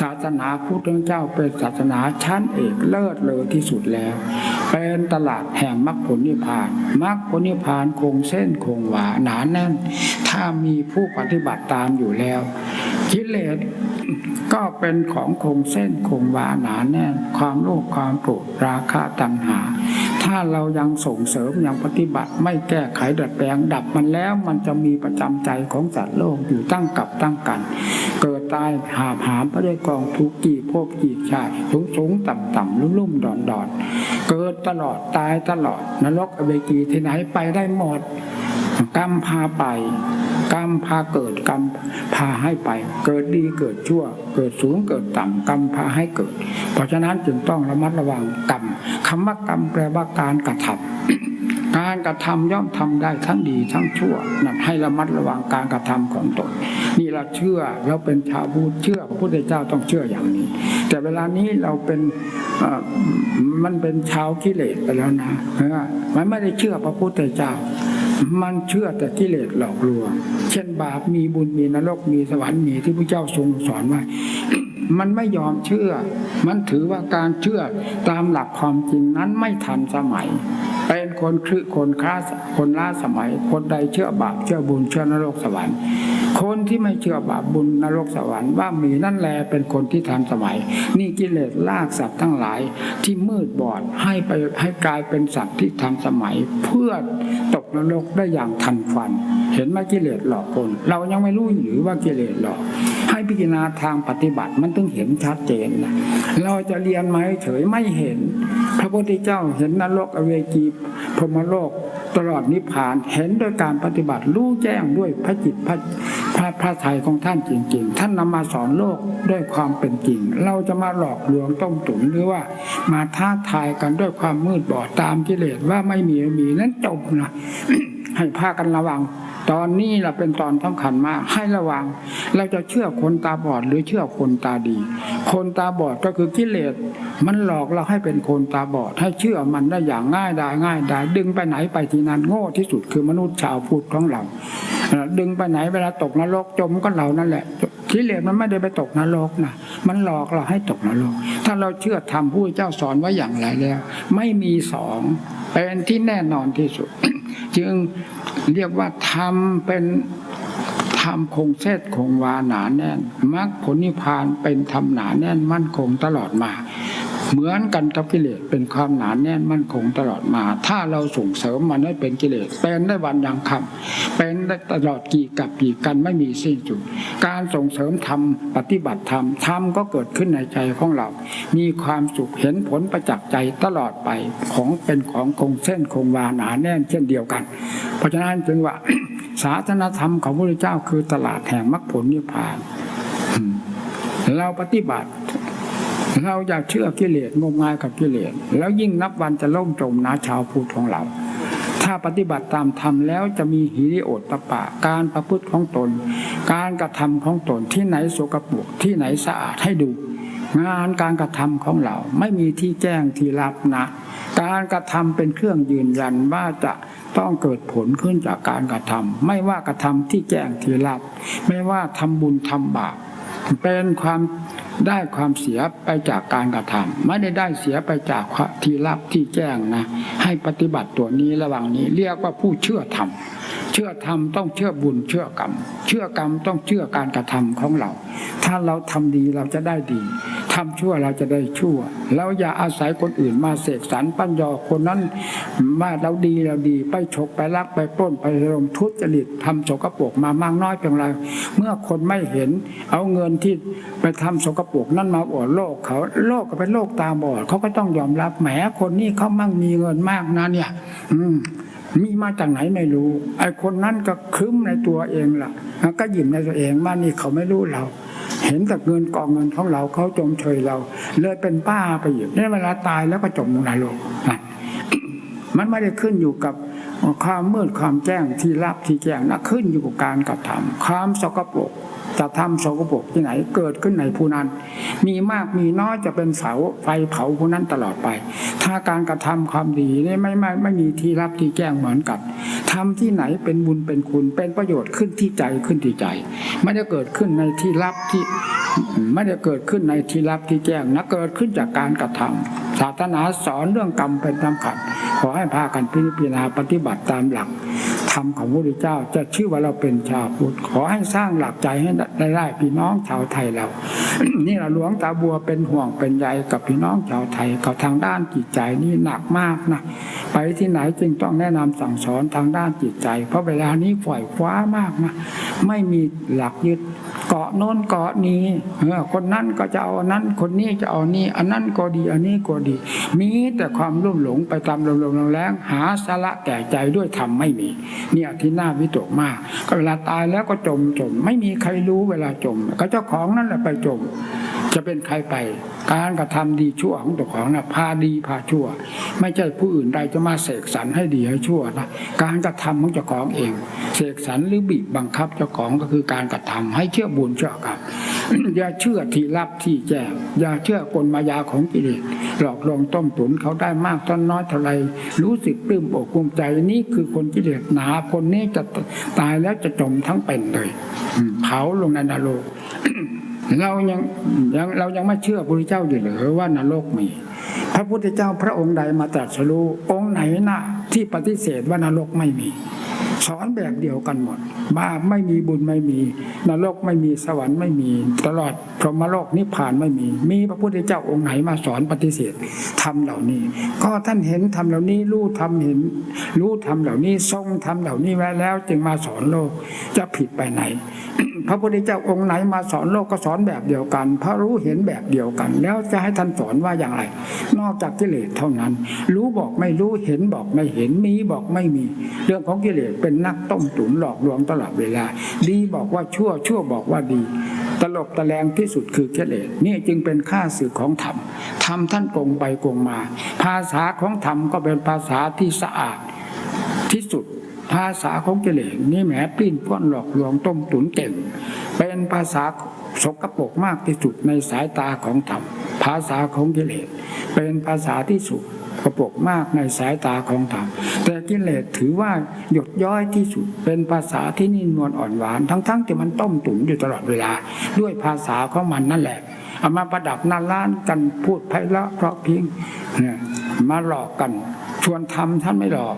ศาสนาพุทธเจ้าเป็นศาสนาชั้นเอกเลิศเลอที่สุดแล้ว เป็นตลาดแห่งมรรคผลนิพพานมรรคผลนิพพานคงเส้นคงวาหนาแน่น ถ้ามีผู้ปฏิบัติตามอยู่แล้วกิเลสก็เป็นของคงเส้นคงวาหนาแน่น ความโลภความโกรธราคะตัณหา ถ้าเรายังส่งเสริมยังปฏิบัติ ไม่แก้ไขดัดแปลงดับมันแล้วมันจะมีประจำใจของสัตว์โลกอยู่ตั้งกับตั้งกัน เกิดตายหาหามไปด้วยกองทุกข์กี่พบกี่ชาติสูงสูงต่ำต่ำลุ่มลุ่มดอนดอนเกิดตลอดตายตลอดนรกอเวกีที่ไหนไปได้หมดกรรมพาไป กรรมพาเกิดกรรมพาให้ไป เกิดดีเกิดชั่ว เกิดสูงเกิดต่ำกรรมพาให้เกิด เพราะฉะนั้นจึงต้องระมัดระวังกรรมคำว่ากรรมแปลว่าการกระทำการกระทำย่อมทำได้ทั้งดีทั้งชั่วนั่นให้ระมัดระวังการกระทำของตนนี่เราเชื่อเราเป็นชาวพุทธเชื่อพระพุทธเจ้าต้องเชื่ออย่างนี้ แต่เวลานี้เราเป็นมันเป็นชาวกิเลสไปแล้วนะมันไม่ได้เชื่อพระพุทธเจ้า มันเชื่อแต่กิเลสหลอกลวง เช่นบาปมีบุญมีนรกมีสวรรค์มีที่พระเจ้าทรงสอนไว้มันไม่ยอมเชื่อ มันถือว่าการเชื่อตามหลักความจริงนั้นไม่ทันสมัย เป็นคนคือคนค้าคนล้าสมัย คนใดเชื่อบาปเชื่อบุญเชื่อนรกสวรรค์ คนที่ไม่เชื่อบาปบุญนรกสวรรค์ว่ามีนั่นแลเป็นคนที่ทันสมัย นี่กิเลสลากสัตว์ทั้งหลายที่มืดบอดให้ไปให้กลายเป็นสัตว์ที่ทันสมัย เพื่อตกนรกได้อย่างทันควัน เห็นไหมกิเลสหลอกคน เรายังไม่รู้หรือว่ากิเลสหลอก ให้พิจารณาทางปฏิบัติมันต้องเห็นชัดเจนนะเราจะเรียนไหมเฉยไม่เห็น พระพุทธเจ้าเห็นนรกอเวจีพรหมโลก ตลอดนิพพานเห็นโดยการปฏิบัติรู้แจ้งด้วยพระจิตพระพระพระทัยของท่านจริง ๆ ท่านนำมาสอนโลกด้วยความเป็นจริง เราจะมาหลอกลวงต้มตุ๋นหรือว่า มาท้าทายกันด้วยความมืดบอดตามกิเลสว่าไม่มีไม่มีนั้นจบนะให้พากันระวัง ตอนนี้เราเป็นตอนสำคัญมาก ให้ระวัง เราจะเชื่อคนตาบอดหรือเชื่อคนตาดี คนตาบอดก็คือกิเลส มันหลอกเราให้เป็นคนตาบอด ให้เชื่อมันได้อย่างง่ายดายง่ายดายดึงไปไหนไปที่นั่นโง่ที่สุดคือมนุษย์ชาวพุทธของเรา ดึงไปไหนเวลาตกนรกจมก็เรานั่นแหละกิเลสมันไม่ได้ไปตกนรกนะมันหลอกเราให้ตกนรก ถ้าเราเชื่อธรรมผู้เจ้าสอนไว้อย่างไรแล้ว ไม่มีสองเป็นที่แน่นอนที่สุด จึงเรียกว่าธรรมเป็นธรรมคงเส้นคงวาหนาแน่นมรรคผลนิพพานเป็นธรรมหนาแน่นมั่นคงตลอดมา เหมือนกันกับกิเลสเป็นความหนาแน่นมั่นคงตลอดมา ถ้าเราส่งเสริมมันให้เป็นกิเลสเป็นได้วันยังคำเป็นได้ตลอดกี่กับกี่กันไม่มีสิ้นสุด การส่งเสริมธรรมปฏิบัติธรรมธรรมก็เกิดขึ้นในใจของเรา มีความสุขเห็นผลประจักษ์ใจตลอดไปของเป็นของคงเส้นคงวาหนาแน่นเช่นเดียวกัน เพราะฉะนั้นจึงว่าศาสนธรรมของพระพุทธเจ้าคือตลาดแห่งมรรคผลนิพพานอืมเราปฏิบัติ เราอยากเชื่อกิเลสงมงายกับกิเลสแล้วยิ่งนับวันจะล่มจมนะชาวพุทธของเรา ถ้าปฏิบัติตามธรรมแล้วจะมีหิริโอตตปปะ การประพฤติของตน การกระทำของตนที่ไหนโสกปรกที่ไหนสะอาดให้ดู งานการกระทำของเราไม่มีที่แจ้งที่รับนะ การกระทำเป็นเครื่องยืนยันว่าจะต้องเกิดผลขึ้นจากการกระทำไม่ว่ากระทำที่แจ้งที่รับ ไม่ว่าทำบุญทำบาปเป็นความ ได้ความเสียไปจากการกระทำไม่ได้ได้เสียไปจากที่รับที่แจ้งนะ ให้ปฏิบัติตัวนี้ระหว่างนี้เรียกว่าผู้เชื่อธรรมเชื่อธรรมต้องเชื่อบุญเชื่อกรรม เชื่อกรรมต้องเชื่อการกระทำของเรา ถ้าเราทำดีเราจะได้ดี ทำชั่วเราจะได้ชั่วแล้วอย่าอาศัยคนอื่นมาเสกสรรปั้นยอคนนั้นว่าเราดีเราดี ไปฉกไปลักไปปล้นไปรมทุจริตทำสกปรกมามากน้อยเพียงไรเมื่อคนไม่เห็น เอาเงินที่ไปทำสกปรกนั่นมาอวดโลกเขาโลกก็เป็นโลกตาบอดเขาก็ต้องยอมรับแหมคนนี้เขามั่งมีเงินมากนะเนี่ย อืมมีมาจากไหนไม่รู้ ไอ้คนนั้นก็คึ้มในตัวเองล่ะก็หยิบในตัวเองว่านี่เขาไม่รู้เรา เห็นแต่เงินกองเงินของเราเขาจมเชยเรา เลยเป็นป้าไปอยู่เนี่ยเวลาตายแล้วก็จมลงนรกนะมันไม่ได้ขึ้นอยู่กับความมืดความแจ้งที่รับที่แจ้งนะขึ้นอยู่กับการกระทำความสกปรก จะทำสกปรกที่ไหน เกิดขึ้นในผู้นั้น มีมากมีน้อยจะเป็นเสาไฟเผาผู้นั้นตลอดไป ถ้าการกระทำความดีนี่ไม่ไม่ไม่มีที่รับที่แจ้งเหมือนกันทำที่ไหนเป็นบุญเป็นคุณเป็นประโยชน์ขึ้นที่ใจขึ้นที่ใจ ไม่ได้เกิดขึ้นในที่รับที่ไม่ได้เกิดขึ้นในที่ลับที่แจ้งนะเกิดขึ้นจากการกระทำศาสนาสอนเรื่องกรรมเป็นสำคัญขอให้พากันพิจารณาปฏิบัติตามหลัก รมของพระพุทธเจ้า จะชื่อว่าเราเป็นชาวพุทธขอให้สร้างหลักใจให้ได้ได้พี่น้องชาวไทยเรา นี่เราหลวงตาบัวเป็นห่วงเป็นใยกับพี่น้องชาวไทยกับทางด้านจิตใจนี่หนักมากนะไปที่ไหนจึงต้องแนะนำสั่งสอนทางด้านจิตใจ เพราะเวลานี้ฝ่อยคว้ามากนะไม่มีหลักยึดเกาะโน้นเกาะนี้เออคนนั้นก็จะเอาอันนั้น คนนี้จะเอานี่ อันนั้นก็ดี อันนี้ก็ดี มีแต่ความรุ่มหลงไปตามลมลมแรงหาสาระแก่ใจด้วยธรรมไม่มีเนี่ยที่น่าวิตกมาก ก็เวลาตายแล้วก็จมจม ไม่มีใครรู้เวลาจมก็เจ้าของนั่นแหละไปจม จะเป็นใครไป การกระทำดีชั่วของตัวของนะพาดีพาชั่ว ไม่ใช่ผู้อื่นใดจะมาเสกสรรให้ดีให้ชั่วนะการกระทำของเจ้าของเอง เสกสรรหรือบีบบังคับเจ้าของก็คือการกระทำให้เชื่อบุญเชื่อกรรม อย่าเชื่อที่ลับที่แจ้งอย่าเชื่อกลมายาของกิเลสหลอกลวงต้มตุนเขาได้มากต้นน้อยเท่าไรรู้สึกปลื้มอกภูมิใจนี่คือคนกิเลสหนาคนนี้จะตายแล้วจะจมทั้งเป็นเลยเผาลงในนรกเรายังยังเรายังไม่เชื่อพระพุทธเจ้าอยู่หรือว่านรกมี พระพุทธเจ้าพระองค์ใดมาตรัสรู้องค์ไหนนะที่ปฏิเสธว่านรกไม่มี สอนแบบเดียวกันหมดบาปไม่มีบุญไม่มี นรกไม่มีสวรรค์ไม่มี ตลอดพรหมโลกนิพพานไม่มี มีพระพุทธเจ้าองค์ไหนมาสอนปฏิเสธทำเหล่านี้ ก็ท่านเห็นทำเหล่านี้รู้ทำเห็น รู้ทำเหล่านี้ทรงทำเหล่านี้ไว้แล้ว จึงมาสอนโลกจะผิดไปไหน พระพุทธเจ้าองค์ไหนมาสอนโลกก็สอนแบบเดียวกัน พระรู้เห็นแบบเดียวกัน แล้วจะให้ท่านสอนว่าอย่างไร นอกจากกิเลสเท่านั้น รู้บอกไม่รู้เห็นบอกไม่เห็นมีบอกไม่มี เรื่องของกิเลสเป็นนักต้มตุ๋นหลอกลวงตลอดเวลา ดีบอกว่าชั่วชั่วบอกว่าดี ตลบตะแลงที่สุดคือกิเลสนี่จึงเป็นค่าสื่อของธรรมธรรมท่านโกงไปโกงมา ภาษาของธรรมก็เป็นภาษาที่สะอาดที่สุดภาษาของกิเลสนี่แหมปิ้นป้อนหลอกลวงต้มตุ๋นเก่งเป็นภาษาสกปรกมากที่สุดในสายตาของธรรมภาษาของกิเลสเป็นภาษาที่สุด กระปรกมากในสายตาของธรรมแต่กิเลสถือว่าหยดย้อยที่สุดเป็นภาษาที่นิ่มนวลอ่อนหวาน ทั้งๆที่มันต้มตุ๋นอยู่ตลอดเวลา ด้วยภาษาของมันนั่นแหละเอามาประดับนาล้านกันพูดไพเราะเพราะพิงเนี่ยมาหลอกกัน ชวนทำท่านไม่หลอก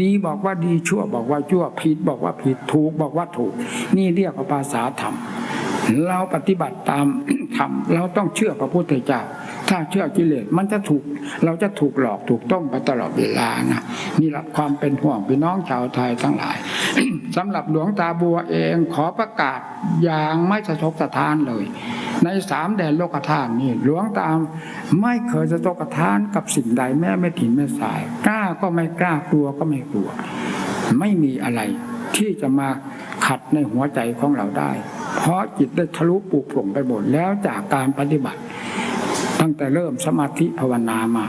ดีบอกว่าดีชั่วบอกว่าชั่วผิดบอกว่าผิดถูกบอกว่าถูก นี่เรียกว่าภาษาธรรม เราปฏิบัติตามธรรมเราต้องเชื่อพระพุทธเจ้า ถ้าเชื่อกิเลสมันจะถูก เราจะถูกหลอกถูกต้มไปตลอดเวลานะนี่หละความเป็นห่วงพี่น้องชาวไทยทั้งหลายสำหรับหลวงตาบัวเองขอประกาศอย่างไม่สะทกสะทานเลย ในสามแดนโลกธาตุนี่หลวงตาไม่เคยสะทกสะทานกับสิ่งใดแม้ไม่ถิ่นไม่สาย กล้าก็ไม่กล้ากลัวก็ไม่กลัว ไม่มีอะไรที่จะมาขัดในหัวใจของเราได้ เพราะจิตได้ทะลุปลุกปลงไปหมดแล้วจากการปฏิบัติ ตั้งแต่เริ่มสมาธิภาวนามา